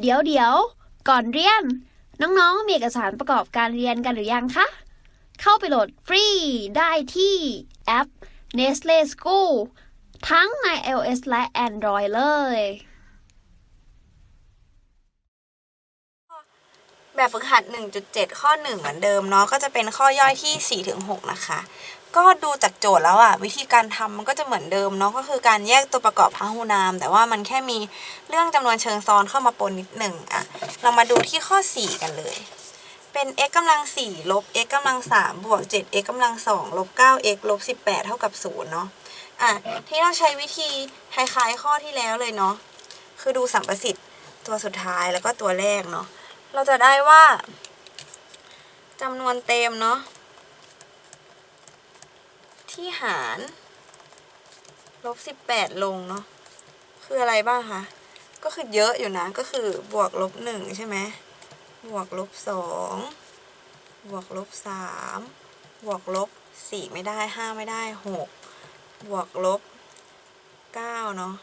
เดี๋ยวเดี๋ยว ก่อนเรียน น้องๆ มีเอกสารประกอบการเรียนกันหรือยังคะ เข้าไปโหลดฟรีได้ที่แอป Nestle School ทั้งใน iOS และ Android เลย แบบฝึกหัด 1.7 ข้อ 1 เหมือนเดิมเนาะก็จะเป็นข้อย่อยที่ 4-6 นะคะ ก็ดูจากโจทย์แล้วอะวิธีการทำมันก็จะเหมือนเดิมเนาะก็คือการแยกตัวประกอบพหูนาม แต่ว่ามันแค่มีเรื่องจำนวนเชิงซ้อนเข้ามาปนนิดหนึ่งอะเรามาดูที่ข้อ 4 กันเลย เป็น x กำลัง4ลบ x กำลัง3บวก 7x กำลัง2ลบ 9x ลบ18 เท่ากับ0เนาะอะที่เราใช้วิธีคล้ายๆข้อที่แล้วเลยเนาะคือดูสัมประสิทธิ์ตัวสุดท้ายแล้วก็ตัวแรกเนาะเราจะได้ว่าจำนวนเต็มเนาะ ที่หารลบสิบแปดลงเนาะคืออะไรบ้างคะ ก็คือเยอะอยู่นะ ก็คือบวกลบหนึ่งใช่ไหมบวกลบสองบวกลบสามบวกลบสี่ไม่ได้ห้าไม่ได้หกบวกลบเก้าเนาะ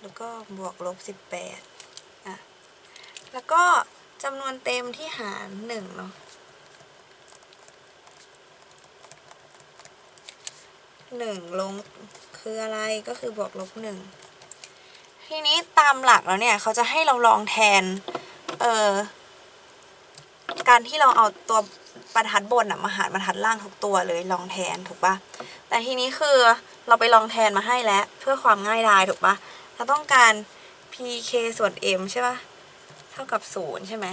แล้วก็บวกลบสิบแปดอะแล้วก็จำนวนเต็มที่หารหนึ่งเนาะ หนึ่งลงคืออะไรก็คือบวกลบหนึ่งทีนี้ตามหลักแล้วเนี่ยเขาจะให้เราลองแทน เอ่อ การที่เราเอาตัวบรรทัดบนอะมาหารบรรทัดล่างทุกตัวเลยลองแทนถูกปะแต่ทีนี้คือเราไปลองแทนมาให้แล้วเพื่อความง่ายดายถูกปะเราต้องการ pk ส่วน m ใช่ปะเท่ากับศูนย์ใช่ไหม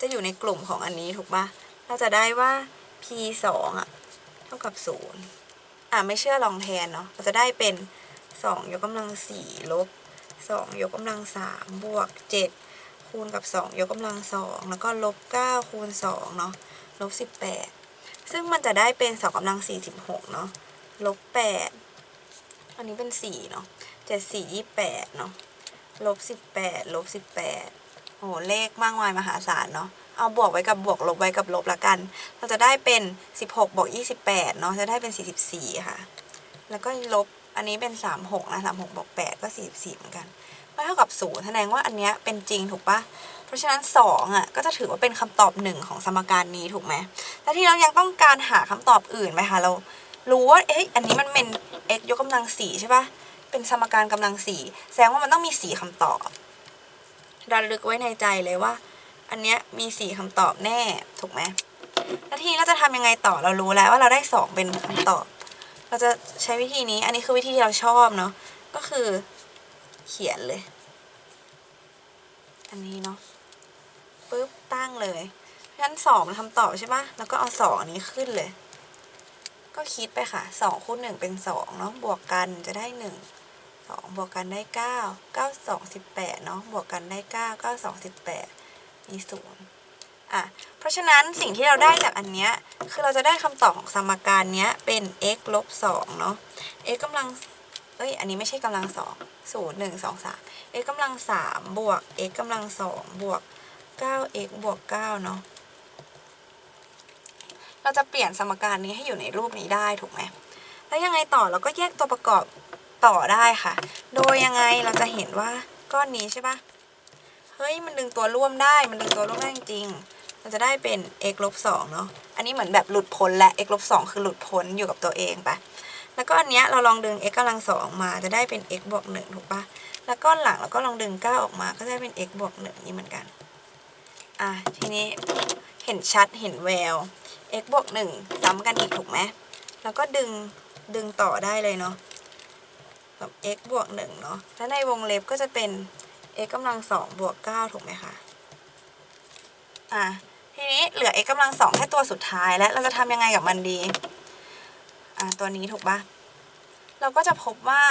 จะอยู่ในกลุ่มของอันนี้ถูกปะเราจะได้ว่า p สองอะ เท่ากับศูนย์ อะไม่เชื่อลองแทนเนาะเราจะได้เป็นสองยกกำลังสี่ลบสองยกกำลังสามบวกเจ็ดคูณกับสองยกกำลังสองแล้วก็ลบเก้าคูณสองเนาะลบสิบแปดซึ่งมันจะได้เป็นสองกำลังสี่สิบหกเนาะลบแปดอันนี้เป็นสี่เนาะเจ็ดสี่ยี่แปดเนาะลบสิบแปดลบสิบแปดโอ้เลขมากมายมหาศาลเนาะ เอาบวกไว้กับบวกลบไว้กับลบละกัน เราจะได้เป็นสิบหกบวกยี่สิบแปดเนาะจะได้เป็นสี่สิบสี่ค่ะ แล้วก็ลบอันนี้เป็นสามหกนะสามหกบวกแปดก็สี่สิบสี่เหมือนกันก็เท่ากับศูนย์แสดงว่าอันเนี้ยเป็นจริงถูกปะเพราะฉะนั้นสองอะก็จะถือว่าเป็นคำตอบหนึ่งของสมการนี้ถูกไหมแล้วที่เรายังต้องการหาคำตอบอื่นไหมคะเรารู้ว่าเอ๊ะอันนี้มันเป็น x ยกกำลังสี่ใช่ปะเป็นสมการกำลังสี่แสดงว่ามันต้องมีสี่คำตอบระลึกไว้ในใจเลยว่า อันเนี้ยมีสี่คำตอบแน่ถูกไหมแล้วทีนี้เราจะทำยังไงต่อเรารู้แล้วว่าเราได้สองเป็นคำตอบ เราจะใช้วิธีนี้ อันนี้คือวิธีที่เราชอบเนาะก็คือเขียนเลย อันนี้เนาะปุ๊บตั้งเลยเพราะฉะนั้นสองเป็นคำตอบใช่ปะแล้วก็เอาสองอันนี้ขึ้นเลย ก็คิดไปค่ะสองคูณหนึ่งเป็นสองเนาะบวกกันจะได้หนึ่งสองบวกกันได้เก้าเก้าสองสิบแปดเนาะบวกกันได้เก้าเก้าสองสิบแปด มีศูนย์อะเพราะฉะนั้นสิ่งที่เราได้จากอันเนี้ยคือเราจะได้คำตอบของสมการเนี้ยเป็น x ลบสองเนาะ x กำลังเอ้ยอันนี้ไม่ใช่กำลังสองศูนย์หนึ่งสองสาม x กำลังสามบวก x กำลังสองบวกเก้า x บวกเก้าเนาะ เราจะเปลี่ยนสมการนี้ให้อยู่ในรูปนี้ได้ถูกไหม แล้วยังไงต่อเราก็แยกตัวประกอบต่อได้ค่ะ โดยยังไงเราจะเห็นว่าก้อนนี้ใช่ปะ เฮ้ยมันดึงตัวร่วมได้มันดึงตัวร่วมได้จริงๆเราจะได้เป็น x ลบสองเนาะอันนี้เหมือนแบบหลุดพ้นและ x ลบสองคือหลุดพ้นอยู่กับตัวเองปะแล้วก็อันเนี้ยเราลองดึง x กำลังสองมาจะได้เป็น x บวกหนึ่งถูกปะแล้วก้อนหลังเราก็ลองดึงเก้าออกมาก็จะได้เป็น x บวกหนึ่งนี่เหมือนกันอะทีนี้เห็นชัดเห็นแวว x บวกหนึ่งซ้ำกันอีกถูกไหมแล้วก็ดึงดึงต่อได้เลยเนาะกับ x บวกหนึ่งเนาะแล้วในวงเล็บก็จะเป็น x กำลังสองบวกเก้าถูกไหมคะอะทีนี้เหลือ x กำลังสองแค่ตัวสุดท้ายแล้วเราจะทำยังไงกับมันดีอะตัวนี้ถูกปะเราก็จะพบว่า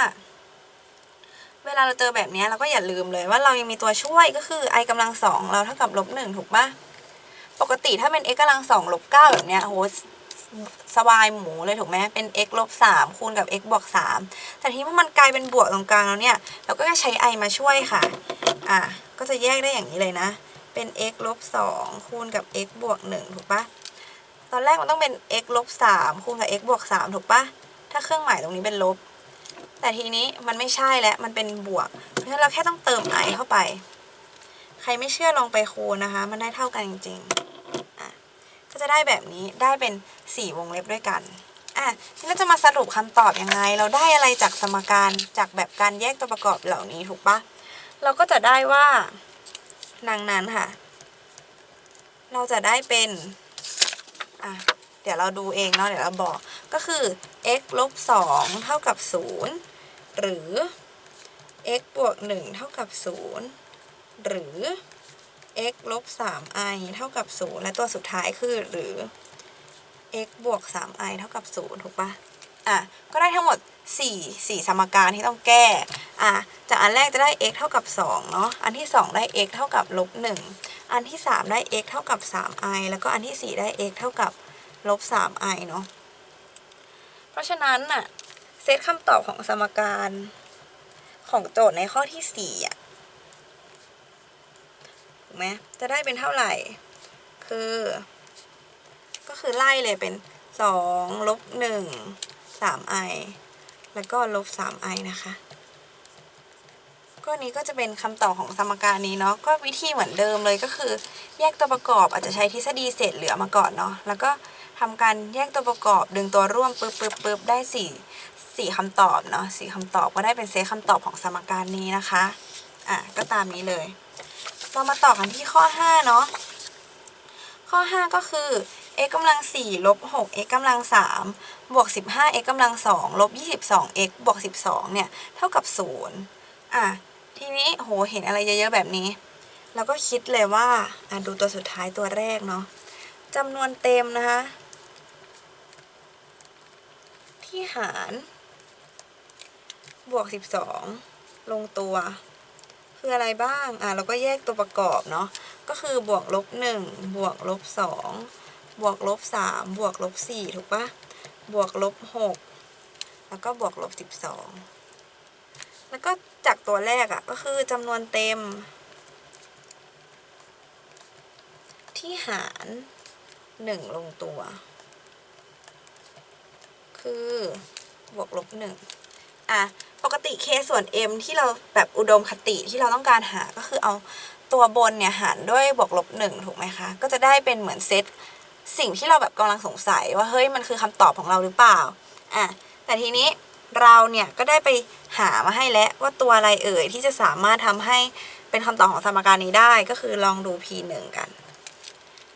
เวลาเราเจอแบบนี้เราก็อย่าลืมเลยว่าเรายังมีตัวช่วยก็คือ i กำลังสองเราเท่ากับลบหนึ่งถูกปะปกติถ้าเป็น x กำลังสองลบเก้าแบบเนี้ยโห สบายหมูเลยถูกไหมเป็น x ลบสามคูณกับ x บวกสามแต่ทีนี้เมื่อมันกลายเป็นบวกตรงกลางแล้วเนี่ย เราก็จะใช้ i มาช่วยค่ะ อะ ก็จะแยกได้อย่างนี้เลยนะ เป็น x ลบสองคูณกับ x บวกหนึ่งถูกปะตอนแรกมันต้องเป็น x ลบสามคูณกับ x บวกสามถูกปะถ้าเครื่องหมายตรงนี้เป็นลบ แต่ทีนี้มันไม่ใช่แล้ว มันเป็นบวก เพราะฉะนั้นเราแค่ต้องเติม i เข้าไป ใครไม่เชื่อลองไปคูณนะคะ มันได้เท่ากันจริงๆ ก็จะได้แบบนี้ได้เป็นสี่วงเล็บด้วยกันอะทีนี้เราจะมาสรุปคำตอบยังไง เราได้อะไรจากสมการจากแบบการแยกตัวประกอบเหล่านี้ถูกปะเราก็จะได้ว่าดังนั้นค่ะ เราจะได้เป็นอะเดี๋ยวเราดูเองเนาะเดี๋ยวเราบอกก็คือ x ลบ2เท่ากับ 0 หรือ x บวก1เท่ากับ 0 หรือ x ลบ 3i เท่ากับ 0 และตัวสุดท้ายคือหรือ x บวก 3i เท่ากับ 0 ถูกปะอะ ก็ได้ทั้งหมด 4 4 สมการที่ต้องแก้ อะ จากอันแรกจะได้ x เท่ากับ 2 เนาะ อันที่ 2 ได้ x เท่ากับลบ 1 อันที่ 3 ได้ x เท่ากับ 3i แล้วก็อันที่ 4 ได้ x เท่ากับลบ 3i เนาะ เพราะฉะนั้นน่ะ เซตคำตอบของสมการของโจทย์ในข้อที่4อะ ไหมจะได้เป็นเท่าไหร่ คือ ก็คือไล่เลยเป็น2ลบ1 3i แล้วก็ลบ 3i นะคะก็นี้ก็จะเป็นคำตอบของสมการนี้เนาะก็วิธีเหมือนเดิมเลยก็คือ แยกตัวประกอบอาจจะใช้ทฤษฎีเศษเหลือมาก่อนเนาะแล้วก็ทำการแยกตัวประกอบดึงตัวร่วมปึ๊บปึ๊บปึ๊บได้สี่สี่คำตอบเนาะสี่คำตอบก็ได้เป็นเซตคำตอบของสมการนี้นะคะอะก็ตามนี้เลย เรามาต่อกันที่ข้อ 5 เนาะ ข้อ 5 ก็คือ x กำลัง4ลบ6 x กำลัง3บวก15 x กำลัง2ลบ22 x บวก12 เนี่ย เท่ากับ0อะ ทีนี้โหเห็นอะไรเยอะๆแบบนี้ แล้วก็คิดเลยว่า อะ ดูตัวสุดท้ายตัวแรกเนาะจำนวนเต็มนะคะ ที่หาร บวก 12 ลงตัว คืออะไรบ้าง อะเราก็แยกตัวประกอบเนาะ ก็คือบวกลบ1บวกลบ2บวกลบ3บวกลบ4ถูกปะบวกลบ6แล้วก็บวกลบ12 แล้วก็จากตัวแรกอะ่ะก็คือจำนวนเต็ม ที่หาร 1 ลงตัว คือบวกลบ1 อะปกติ k ส่วน m ที่เราแบบอุดมคติที่เราต้องการหาก็คือเอาตัวบนเนี่ยหารด้วยบวกลบหนึ่งถูกไหมคะ ก็จะได้เป็นเหมือนเซตสิ่งที่เราแบบกำลังสงสัยว่าเฮ้ยมันคือคำตอบของเราหรือเปล่าอะแต่ทีนี้เราเนี่ยก็ได้ไปหามาให้แล้วว่าตัวอะไรเอ่ยที่จะสามารถทำให้เป็นคำตอบของสมการนี้ได้ก็คือลองดู p 1กัน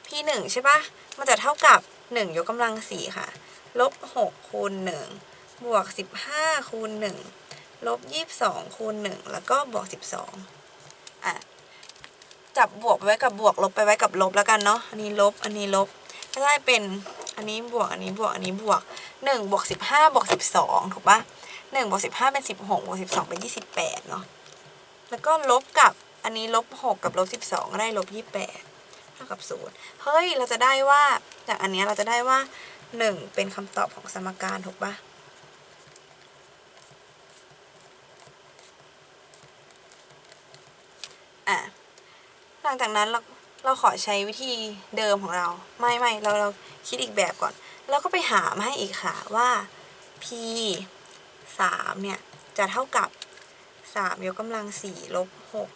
p 1ใช่ปะมันจะเท่ากับ 1 ยกกำลัง4ค่ะลบ6คูณ1 บวก 15 คูณ 1 ลบ 22 คูณ 1 แล้วก็บวก 12อะจับบวกไว้กับบวกลบไปไว้กับลบแล้วกันเนาะ อันนี้ลบ อันนี้ลบ ก็ได้เป็น อันนี้บวก อันนี้บวก อันนี้บวกหนึ่งบวกสิบห้าบวกสิบสองถูกปะหนึ่งบวกสิบห้าเป็นสิบหกบวกสิบสองเป็นยี่สิบแปดเนาะ แล้วก็ลบกับ อันนี้ลบหกกับลบสิบสองก็ได้ลบยี่แปดเท่ากับศูนย์เฮ้ย เราจะได้ว่า จากอันเนี้ยเราจะได้ว่าหนึ่งเป็นคำตอบของสมการ ถูกปะ อะหลังจากนั้นเราเราขอใช้วิธีเดิมของเรา ไม่ไม่เราเราคิดอีกแบบก่อน แล้วก็ไปหามาให้อีกค่ะว่า p สามเนี่ยจะเท่ากับสามยกกำลังสี่ลบหก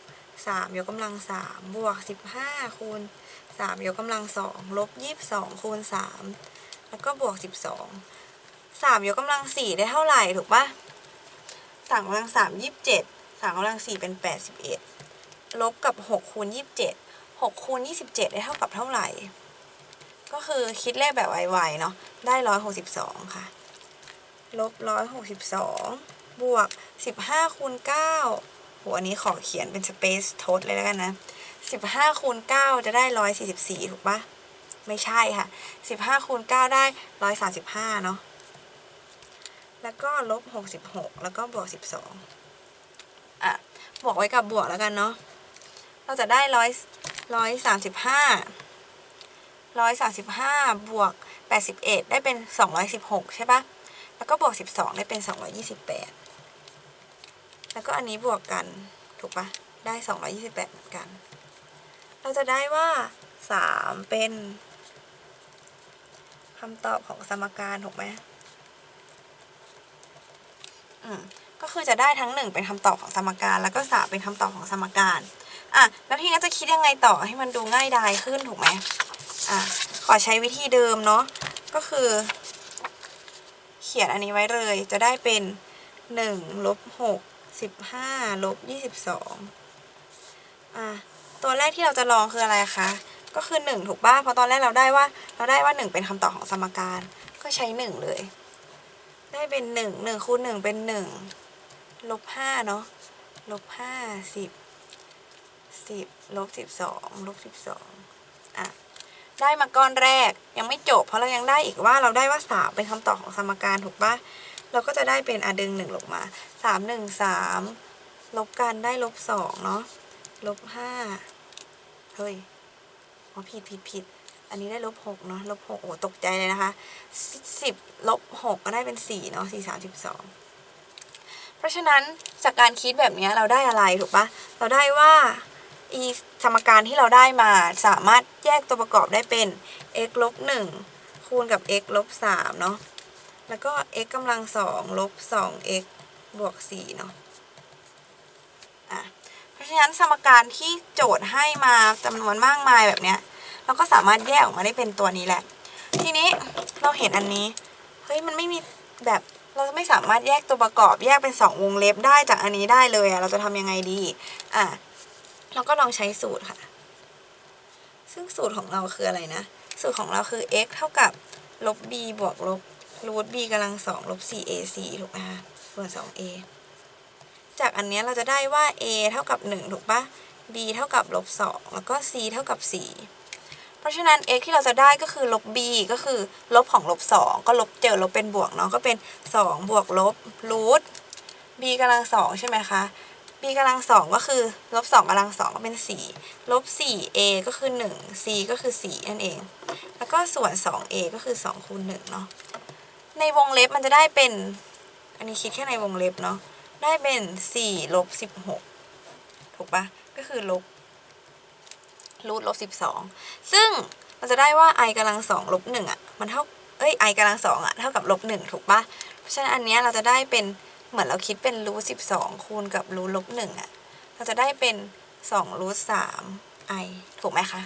สามยกกำลังสามบวกสิบห้าคูณสามยกกำลังสองลบยี่สิบสองคูณสามแล้วก็บวกสิบสองสามยกกำลังสี่ได้เท่าไหร่ถูกปะสามกำลังสามยี่สิบเจ็ดสามกำลังสี่เป็นแปดสิบเอ็ด ลบกับ6คูณ27 6คูณ27 ได้เท่ากับเท่าไหร่ ก็คือคิดเลขแบบไวๆเนาะ ได้ 162 ค่ะ ลบ 162 บวก 15คูณ9โหอันนี้ขอเขียนเป็นสเปซทดเลยแล้วกันนะ 15คูณ9จะได้ 144 ถูกปะไม่ใช่ค่ะ 15คูณ9ได้ 135 เนาะ แล้วก็ลบ 66 แล้วก็บวก 12 อะ บวกไว้กับบวกแล้วกันเนาะ เราจะได้ร้อยร้อยสามสิบห้าร้อยสามสิบห้าบวกแปดสิบเอ็ดได้เป็นสองร้อยสิบหกใช่ปะแล้วก็บวกสิบสองได้เป็นสองร้อยี่สิบแปดแล้วก็อันนี้บวกกันถูกปะได้สองร้อยี่สิบแปดเหมือนกัน เราจะได้ว่าสามเป็นคำตอบของสมการถูกไหมอืมก็คือจะได้ทั้ง1เป็นคำตอบของสมการ แล้วก็3เป็นคำตอบของสมการ อะแล้วทีนี้จะคิดยังไงต่อให้มันดูง่ายดายขึ้นถูกไหมอะขอใช้วิธีเดิมเนาะก็คือ เขียนอันนี้ไว้เลยจะได้เป็นหนึ่งลบหกสิบห้าลบยี่สิบสองอะตัวแรกที่เราจะลองคืออะไรคะก็คือหนึ่งถูกป่ะเพราะตอนแรกเราได้ว่า เราได้ว่าหนึ่งเป็นคำตอบของสมการ ก็ใช้หนึ่งเลย ได้เป็นหนึ่งหนึ่งคูณหนึ่งเป็นหนึ่งลบห้าเนาะลบห้า สิบลบสิบสองลบสิบสองอะได้มาก้อนแรกยังไม่จบ เพราะเรายังได้อีกว่าเราได้ว่าสามเป็นคำตอบของสมการถูกปะเราก็จะได้เป็นอะดึงหนึ่งลงมาสามหนึ่งสามลบกันได้ลบสองเนาะลบห้าเฮ้ยอ๋อผิดผิดผิดอันนี้ได้ลบหกเนาะลบหกโอ้ตกใจเลยนะคะสิบลบหกก็ได้เป็นสี่เนาะสี่สามสิบสองเพราะฉะนั้นจากการคิดแบบนี้เราได้อะไรถูกปะเราได้ว่า อีสมการที่เราได้มาสามารถแยกตัวประกอบได้เป็น x ลบหนึ่งคูณกับ x ลบสามเนาะ แล้วก็ x กำลังสองลบสอง x บวกสี่เนาะอะเพราะฉะนั้นสมการที่โจทย์ให้มาจำนวนมากมายแบบเนี้ย เราก็สามารถแยกออกมาได้เป็นตัวนี้แหละ ทีนี้เราเห็นอันนี้ เฮ้ยมันไม่มีแบบเราไม่สามารถแยกตัวประกอบแยกเป็นสองวงเล็บได้จากอันนี้ได้เลยอะเราจะทำยังไงดี อะ เราก็ลองใช้สูตรค่ะ ซึ่งสูตรของเราคืออะไรนะ สูตรของเราคือ x เท่ากับลบ b บวกลบรูท b กำลังสองลบ 4ac ถูกไหมคะส่วน 2a จากอันเนี้ยเราจะได้ว่า a เท่ากับ 1 ถูกปะ b เท่ากับลบ2แล้วก็ c เท่ากับ 4 เพราะฉะนั้น x ที่เราจะได้ก็คือลบ b ก็คือลบของลบ2ก็ลบเจอลบเป็นบวกเนาะก็เป็น 2 บวกลบรูท b กำลังสองใช่ไหมคะ b กำลังสองก็คือลบสองกำลังสองก็เป็นสี่ลบสี่ a ก็คือหนึ่ง c ก็คือสี่นั่นเอง แล้วก็ส่วนสอง a ก็คือสองคูณหนึ่งเนาะในวงเล็บมันจะได้เป็น อันนี้คิดแค่ในวงเล็บเนาะได้เป็นสี่ลบสิบหกถูกปะก็คือลบรูทลบสิบสองซึ่งเราจะได้ว่า i กำลังสองลบหนึ่งอะมันเท่าเอ้ย i กำลังสองอะเท่ากับลบหนึ่งถูกปะเพราะฉะนั้นอันเนี้ยเราจะได้เป็น เหมือนเราคิดเป็นรูทสิบสองคูณกับรูทลบหนึ่งอะเราจะได้เป็นสองรูทสามไอถูกไหมคะ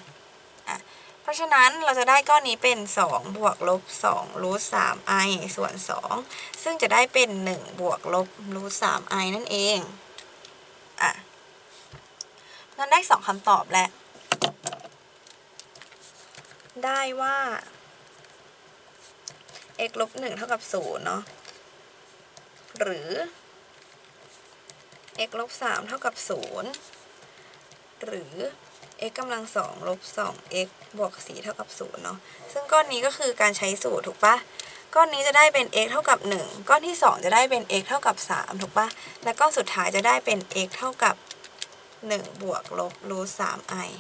อะเพราะฉะนั้นเราจะได้ก้อนนี้เป็นสองบวกลบสองรูทสามไอส่วนสองซึ่งจะได้เป็นหนึ่งบวกลบรูทสามไอนั่นเองอะนั้นได้สองคำตอบแล้ว ได้ว่า x ลบหนึ่งเท่ากับศูนย์เนาะ หรือ x ลบสามเท่ากับศูนย์หรือ x กำลังสองลบสอง x บวกสี่เท่ากับศูนย์เนาะ ซึ่งก้อนนี้ก็คือการใช้สูตรถูกปะก้อนนี้จะได้เป็น x เท่ากับหนึ่งก้อนที่สองจะได้เป็น x เท่ากับสามถูกปะและก้อนสุดท้ายจะได้เป็น x เท่ากับหนึ่งบวกลบรูทสาม i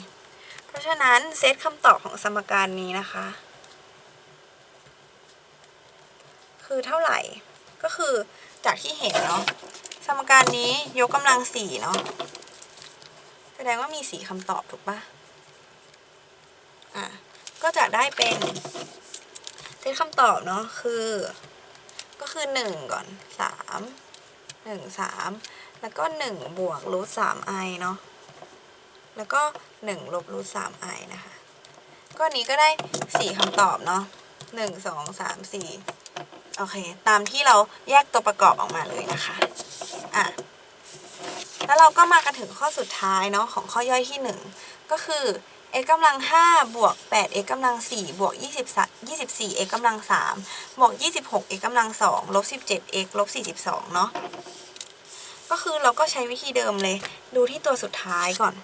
เพราะฉะนั้นเซตคำตอบของสมการนี้นะคะ คือเท่าไหร่ ก็คือ จากที่เห็นเนาะสมการนี้ยกกำลังสี่เนาะแสดงว่ามีสี่คำตอบถูกปะอะก็จะได้เป็นเซตคำตอบเนาะคือ ก็คือหนึ่งก่อนสามหนึ่งสามแล้วก็หนึ่งบวกรูทสามไอเนาะแล้วก็หนึ่งลบรูทสามไอนะคะก็นี้ก็ได้สี่คำตอบเนาะหนึ่งสองสามสี่ โอเค ตามที่เราแยกตัวประกอบออกมาเลยนะคะอะแล้วเราก็มากันถึงข้อสุดท้ายเนาะของข้อย่อยที่ 1 ก็คือ x กำลัง5บวก 8x กำลัง4บวก23 24x กำลัง3บวก 26x กำลัง2ลบ 17x ลบ42 เนาะก็คือเราก็ใช้วิธีเดิมเลย ดูที่ตัวสุดท้ายก่อน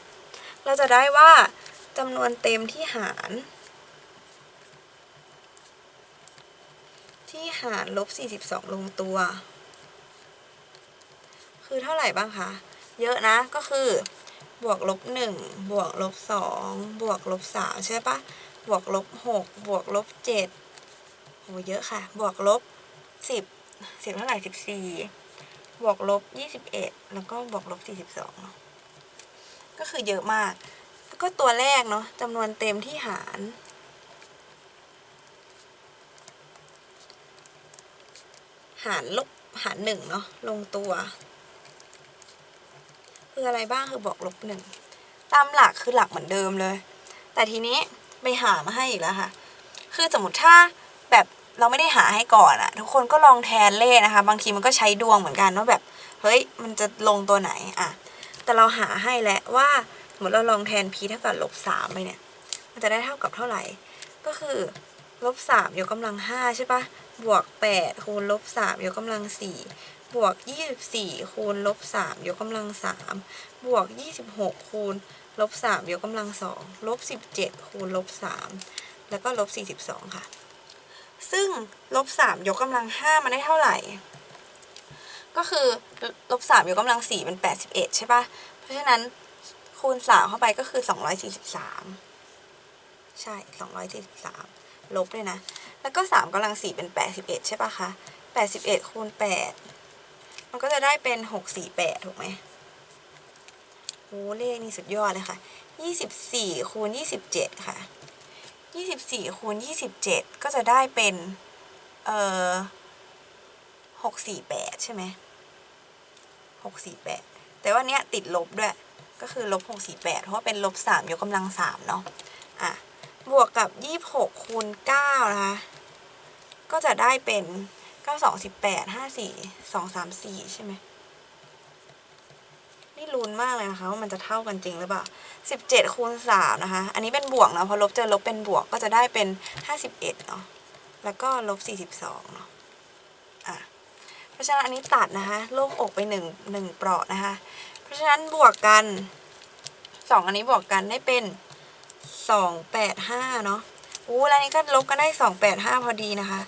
เราจะได้ว่าจำนวนเต็มที่หาร ที่หารลบ 42 ลงตัว คือเท่าไหร่บ้างคะ เยอะนะก็คือบวกลบ1บวกลบ2บวกลบ3ใช่ปะบวกลบ6บวกลบ7โหเยอะค่ะ บวกลบ 10 10 เท่าไหร่ 14 บวกลบ 21 แล้วก็บวกลบ 42เนาะก็คือเยอะมาก ก็ตัวแรกเนาะจำนวนเต็มที่หารารลบหารหนึ่งเนาะลงตัว คืออะไรบ้างคือบวกลบหนึ่งตามหลักคือหลักเหมือนเดิมเลย แต่ทีนี้ไปหามาให้อีกแล้วค่ะ คือสมมติถ้าแบบเราไม่ได้หาให้ก่อนอะทุกคนก็ลองแทนเลขนะคะ บางทีมันก็ใช้ดวงเหมือนกันว่าแบบเฮ้ยมันจะลงตัวไหนอะแต่เราหาให้แล้วว่าสมมติเราลองแทน p เท่ากับลบสามไปเนี่ย มันจะได้เท่ากับเท่าไหร่ ก็คือ ลบสามยกกำลังห้าใช่ปะบวกแปดคูณลบสามยกกำลังสี่บวกยี่สิบสี่คูณลบสามยกกำลังสามบวกยี่สิบหกคูณลบสามยกกำลังสองลบสิบเจ็ดคูณลบสามแล้วก็ลบสี่สิบสองค่ะ ซึ่งลบสามยกกำลังห้ามันได้เท่าไหร่ ก็คือลบสามยกกำลังสี่เป็นแปดสิบเอ็ดใช่ปะเพราะฉะนั้นคูณสามเข้าไปก็คือสองร้อยสี่สิบสามใช่สองร้อยสี่สิบสาม ลบด้วยนะ แล้วก็สามกำลังสี่เป็นแปดสิบเอ็ดใช่ปะคะแปดสิบเอ็ดคูณแปดมันก็จะได้เป็นหกสี่แปดถูกไหมโอ้เลขนี่สุดยอดเลยค่ะยี่สิบสี่คูณยี่สิบเจ็ดค่ะยี่สิบสี่คูณยี่สิบเจ็ดก็จะได้เป็น เอ่อหกสี่แปดใช่ไหมหกสี่แปดแต่ว่าเนี้ยติดลบด้วย ก็คือลบหกสี่แปดเพราะว่าเป็นลบสามยกกำลังสามเนาะ อะ บวกกับยี่หกคูณเก้านะคะ ก็จะได้เป็นเก้าสองสิบแปดห้าสี่สองสามสี่ใช่ไหม นี่ลุ้นมากเลยนะคะว่ามันจะเท่ากันจริงหรือเปล่าสิบเจ็ดคูณสามนะคะ อันนี้เป็นบวกเนาะพอลบเจอลบเป็นบวกก็จะได้เป็นห้าสิบเอ็ดเนาะ แล้วก็ลบสี่สิบสองเนาะ อะ เพราะฉะนั้นอันนี้ตัดนะคะ โล่งอกไปหนึ่งหนึ่งเปราะนะคะ เพราะฉะนั้นบวกกันสองอันนี้บวกกันได้เป็น สองแปดห้าเนาะอู้แล้วนี้ก็ลบกันได้สองแปดห้าพอดีนะคะ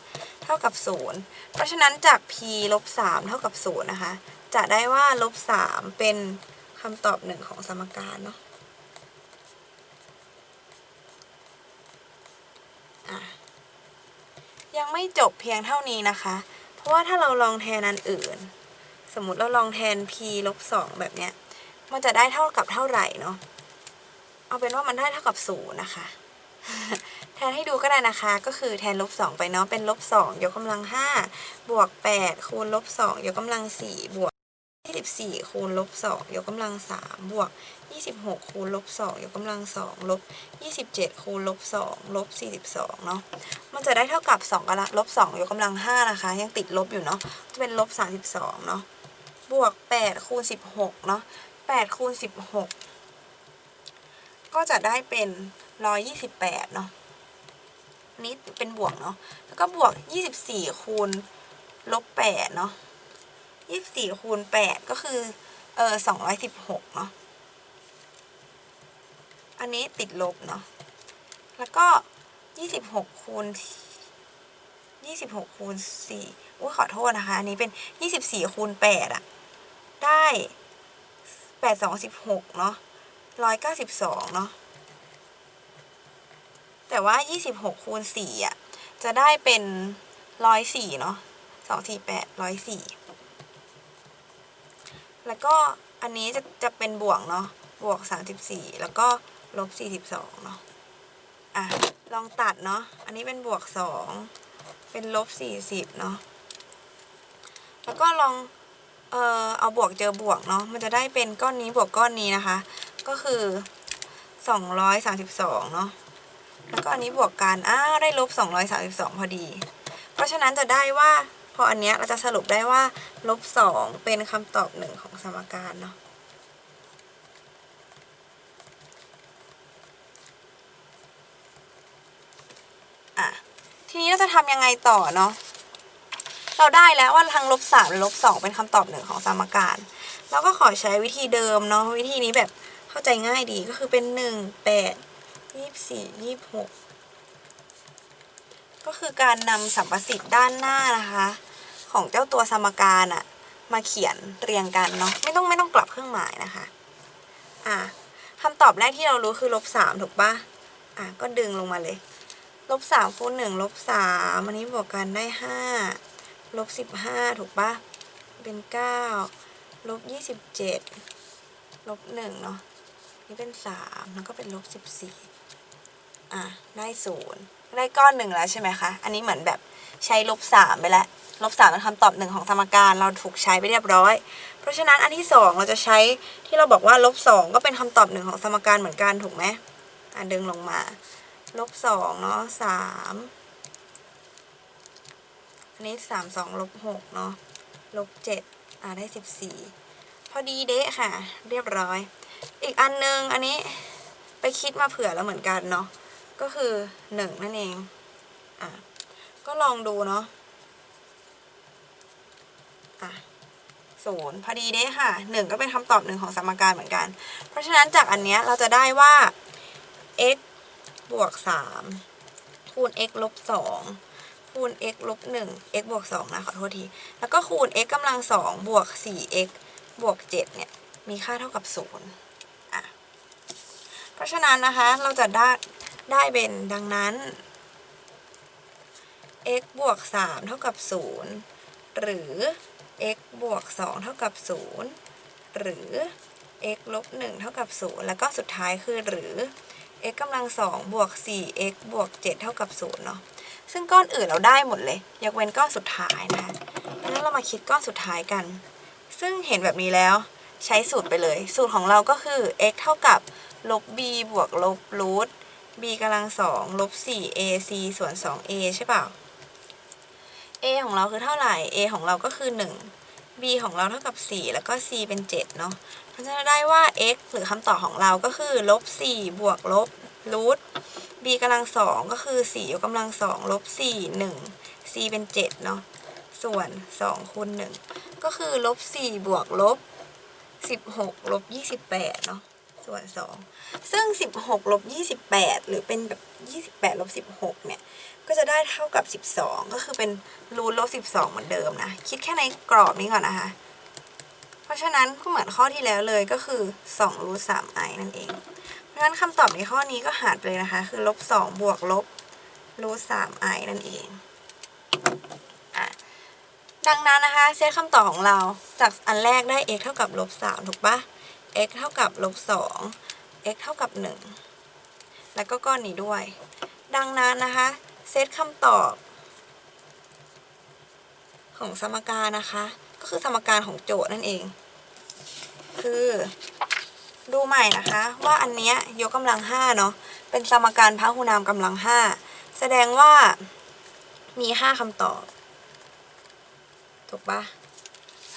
เท่ากับศูนย์เพราะฉะนั้นจาก p ลบสามเท่ากับศูนย์นะคะ จะได้ว่าลบสามเป็นคำตอบหนึ่งของสมการเนาะอะยังไม่จบเพียงเท่านี้นะคะ เพราะว่าถ้าเราลองแทนอันอื่น สมมติเราลองแทน p ลบสองแบบเนี้ย มันจะได้เท่ากับเท่าไหร่เนาะ เอาเป็นว่ามันได้เท่ากับศูนย์นะคะ แทนให้ดูก็ได้นะคะ ก็คือแทนลบสองไปเนาะ เป็นลบสองยกกำลังห้าบวกแปดคูณลบสองยกกำลังสี่บวกยี่สิบสี่คูณลบสองยกกำลังสามบวกยี่สิบหกคูณลบสองยกกำลังสองลบยี่สิบเจ็ดคูณลบสองลบสี่สิบสองเนาะมันจะได้เท่ากับสองกำลังลบสองยกกำลังห้านะคะ ยังติดลบอยู่เนาะจะเป็นลบสามสิบสองเนาะบวกแปดคูณสิบหกเนาะแปดคูณสิบหก ก็จะได้เป็นร้อยยี่สิบแปดเนาะอันนี้เป็นบวกเนาะแล้วก็บวกยี่สิบสี่คูณลบแปดเนาะยี่สิบสี่คูณแปดก็คือเออสองร้อยสิบหกเนาะอันนี้ติดลบเนาะแล้วก็ยี่สิบหกคูณยี่สิบหกคูณสี่อุ้ยขอโทษนะคะ อันนี้เป็นยี่สิบสี่คูณแปดอะได้แปดสองสิบหกเนาะ ร้อยเก้าสิบสองเนาะแต่ว่ายี่สิบหกคูณสี่อะ จะได้เป็นร้อยสี่เนาะสองสี่แปดร้อยสี่แล้วก็อันนี้จะจะเป็นบวกเนาะบวกสามสิบสี่แล้วก็ลบสี่สิบสองเนาะอะลองตัดเนาะอันนี้เป็นบวกสองเป็นลบสี่สิบเนาะแล้วก็ลองเออเอาบวกเจอบวกเนาะมันจะได้เป็นก้อนนี้บวกก้อนนี้นะคะ ก็คือสองร้อยสามสิบสองเนาะแล้วก็อันนี้บวกกันอ้าวได้ลบสองร้อยสามสิบสองพอดี เพราะฉะนั้นจะได้ว่าพออันเนี้ยเราจะสรุปได้ว่าลบสองเป็นคำตอบหนึ่งของสมการเนาะอะทีนี้เราจะทำยังไงต่อเนาะเราได้แล้วว่าทั้งลบสามละลบสองเป็นคำตอบหนึ่งของสมการ เราก็ขอใช้วิธีเดิมเนาะวิธีนี้แบบ เข้าใจง่ายดีก็คือเป็นหนึ่งแปดยี่สี่ยี่หกก็คือการนำสัมประสิทธิ์ด้านหน้านะคะ ของเจ้าตัวสมการอะมาเขียนเรียงกันเนาะไม่ต้องไม่ต้องกลับเครื่องหมายนะคะ อะคำตอบแรกที่เรารู้คือลบสามถูกปะอะก็ดึงลงมาเลยลบสามคูณหนึ่งลบสามอันนี้บวกกันได้ห้าลบสิบห้าถูกปะเป็นเก้าลบยี่สิบเจ็ดลบหนึ่งเนาะ นี่เป็นสามแล้วก็เป็นลบสิบสี่อะได้ศูนย์ได้ก้อนหนึ่งแล้วใช่ไหมคะ อันนี้เหมือนแบบใช้ลบสามไปแล้วลบสามเป็นคำตอบหนึ่งของสมการเราถูกใช้ไปเรียบร้อย เพราะฉะนั้นอันที่สองเราจะใช้ที่เราบอกว่าลบสองก็เป็นคำตอบหนึ่งของสมการเหมือนกันถูกไหมอะดึงลงมาลบสองเนาะสามอันนี้สามสองลบหกเนาะลบเจ็ดอะได้สิบสี่พอดีเดะค่ะ เรียบร้อย อีกอันนึงอันนี้ไปคิดมาเผื่อแล้วเหมือนกันเนาะก็คือหนึ่งนั่นเองอะก็ลองดูเนาะอะศูนย์พอดีเด้ค่ะหนึ่งก็เป็นคำตอบหนึ่งของสมการเหมือนกัน เพราะฉะนั้นจากอันเนี้ยเราจะได้ว่า x บวกสามคูณ x ลบสองคูณ x ลบหนึ่ง x บวกสองนะขอโทษที แล้วก็คูณ x กำลังสองบวกสี่ x บวกเจ็ดเนี่ย มีค่าเท่ากับศูนย์ ราะฉะนั้นนะคะเราจะได้ได้เป็นดังนั้น x บวกสามเท่ากับศูนย์หรือ x บวกสองเท่ากับศูนย์หรือ x ลบหนึ่งเท่ากับศูนย์แล้วก็สุดท้ายคือหรือ x กำลังสองบวก 4x บวก 7 เท่ากับ 0 เนาะ ซึ่งก้อนอื่นเราได้หมดเลย ยกเว้นก้อนสุดท้ายนะคะงั้นเรามาคิดก้อนสุดท้ายกัน ซึ่งเห็นแบบนี้แล้ว ใช้สูตรไปเลย สูตรของเราก็คือ x เท่ากับ ลบ b บวกลบรูท b กำลังสองลบ4 ac ส่วน 2a ใช่เปล่า a ของเราคือเท่าไหร่ a ของเราก็คือ1 b ของเราเท่ากับ 4 แล้วก็ c เป็น 7 เนาะเพราะฉะนั้นได้ว่า x หรือคำตอบของเราก็คือลบ4บวกลบรูท b กำลังสองก็คือ4ยกกำลังสองลบ4 1 c เป็น 7 เนาะ ส่วน 2คูณ1ก็คือลบ4บวกลบ 16ลบ28 เนาะ ส่วน 2 ซึ่ง 16ลบ28 หรือเป็นแบบ28ลบ16 เนี่ย ก็จะได้เท่ากับ 12 ก็คือเป็นรูทลบ12 เหมือนเดิมนะ คิดแค่ในกรอบนี้ก่อนนะคะ เพราะฉะนั้นก็เหมือนข้อที่แล้วเลยก็คือ2รูท3 i นั่นเอง เพราะฉะนั้นคำตอบในข้อนี้ก็หารเลยนะคะ คือลบ2บวกลบรูท3 i นั่นเองดังนั้นนะคะ เซตคำตอบของเราจากอันแรกได้ x เท่ากับลบ3ถูกปะ x เท่ากับลบ2 x เท่ากับ 1 แล้วก็ก้อนนี้ด้วย ดังนั้นนะคะเซตคำตอบ ของสมการนะคะ ก็คือสมการของโจทย์นั่นเอง คือดูใหม่นะคะ ว่าอันเนี้ยยกกำลังห้าเนาะเป็นสมการพหุนามกำลังห้าแสดงว่ามีห้าคำตอบ ถูกปะ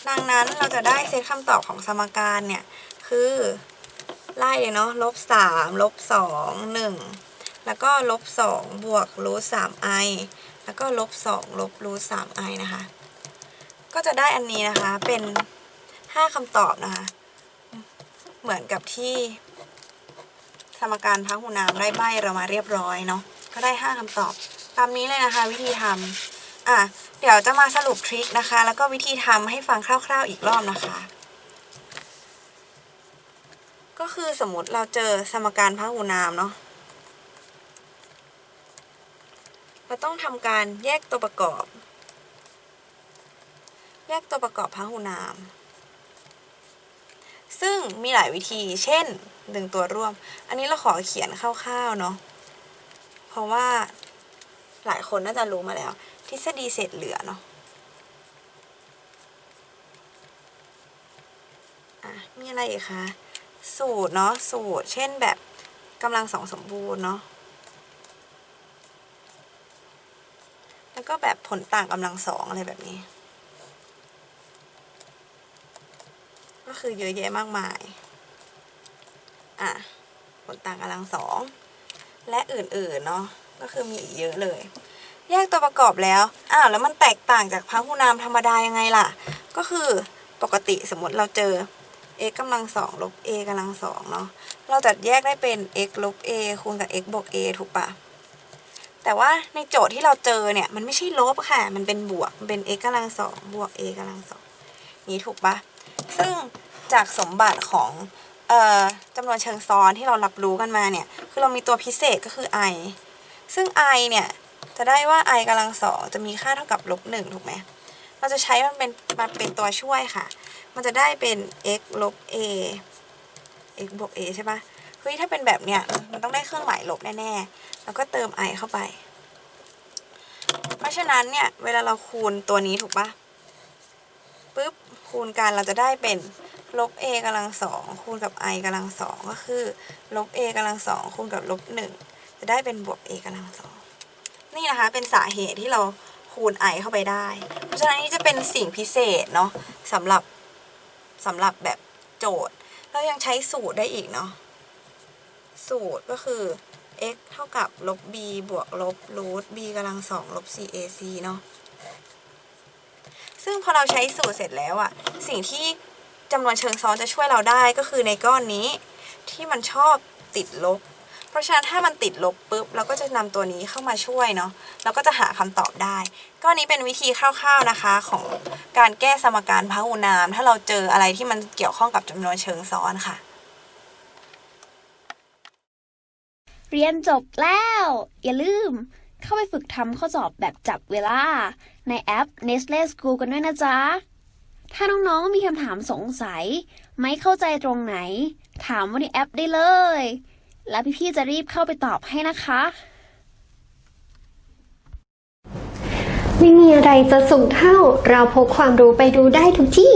ดังนั้นเราจะได้เซตคำตอบของสมการเนี่ย คือไล่เลยเนาะลบสามลบสองหนึ่งแล้วก็ลบสองบวกรูทสามไอแล้วก็ลบสองลบรูทสามไอนะคะ ก็จะได้อันนี้นะคะเป็นห้าคำตอบนะคะ เหมือนกับที่สมการพหุนามได้ใบเรามาเรียบร้อยเนาะก็ได้ห้าคำตอบ ตามนี้เลยนะคะ วิธีทำอะเดี๋ยวจะมาสรุปทริคนะคะ แล้วก็วิธีทำให้ฟังคร่าวๆอีกรอบนะคะ ก็คือสมมติเราเจอสมการพหุนามเนาะเราต้องทำการแยกตัวประกอบ แยกตัวประกอบพหุนาม ซึ่งมีหลายวิธีเช่นดึงตัวร่วม อันนี้เราขอเขียนคร่าวๆเนาะเพราะว่าหลายคนน่าจะรู้มาแล้ว ทฤษฎีเศษเหลือเนาะอะมีอะไรอีกคะ สูตรเนาะสูตร เช่นแบบกำลังสองสมบูรณ์เนาะแล้วก็แบบผลต่างกำลังสองอะไรแบบนี้ ก็คือเยอะแยะมากมาย อะ ผลต่างกำลังสองและอื่นๆเนาะก็คือมีอีกเยอะเลย แยกตัวประกอบแล้วอ้าวแล้วมันแตกต่างจากพหุนามธรรมดายังไงล่ะ ก็คือปกติสมมติเราเจอ x กำลังสองลบ a กำลังสองเนาะ เราจะแยกได้เป็น x ลบ a คูณกับ x บวก a ถูกปะแต่ว่าในโจทย์ที่เราเจอเนี่ยมันไม่ใช่ลบค่ะ มันเป็นบวก มันเป็น x กำลังสองบวก a กำลังสองนี้ถูกปะซึ่งจากสมบัติของออจำนวนเชิงซ้อนที่เรารับรู้กันมาเนี่ย คือเรามีตัวพิเศษก็คือ i ซึ่ง i เนี่ย จะได้ว่า i กำลังสองจะมีค่าเท่ากับลบหนึ่งถูกไหม เราจะใช้มันเป็นมาเป็นตัวช่วยค่ะ มันจะได้เป็น x ลบ a x บวก a ใช่ปะเฮ้ยถ้าเป็นแบบเนี้ยมันต้องได้เครื่องหมายลบแน่ๆ แล้วก็เติม i เข้าไป เพราะฉะนั้นเนี่ยเวลาเราคูณตัวนี้ถูกปะปุ๊บคูณกันเราจะได้เป็นลบ a กำลังสองคูณกับ i กำลังสองก็คือลบ a กำลังสองคูณกับลบหนึ่งจะได้เป็นบวก a กำลังสองนี่นะคะเป็นสาเหตุที่เราคูณ i เข้าไปได้ เพราะฉะนั้นนี่จะเป็นสิ่งพิเศษเนาะสำหรับ สำหรับแบบโจทย์ เรายังใช้สูตรได้อีกเนาะสูตรก็คือ x เท่ากับลบ b บวกลบรูท b กำลังสองลบ 4ac เนาะซึ่งพอเราใช้สูตรเสร็จแล้วอะสิ่งที่จำนวนเชิงซ้อนจะช่วยเราได้ก็คือในก้อนนี้ที่มันชอบติดลบ ราะฉะนั้นถ้ามันติดลบปุ๊บเราก็จะนำตัวนี้เข้ามาช่วยเนาะเราก็จะหาคำตอบได้ก้อนนี้เป็นวิธีคร่าวๆนะคะของการแก้สมการพหุนาม ถ้าเราเจออะไรที่มันเกี่ยวข้องกับจำนวนเชิงซ้อนค่ะ เรียนจบแล้ว อย่าลืม เข้าไปฝึกทำข้อสอบแบบจับเวลา ในแอป Nestle School กันด้วยนะจ๊ะ ถ้าน้องๆมีคำถามสงสัย ไม่เข้าใจตรงไหน ถามว่าในแอปได้เลย แล้วพี่ๆจะรีบเข้าไปตอบให้นะคะ ไม่มีอะไรจะสูงเท่า เราพกความรู้ไปดูได้ทุกที่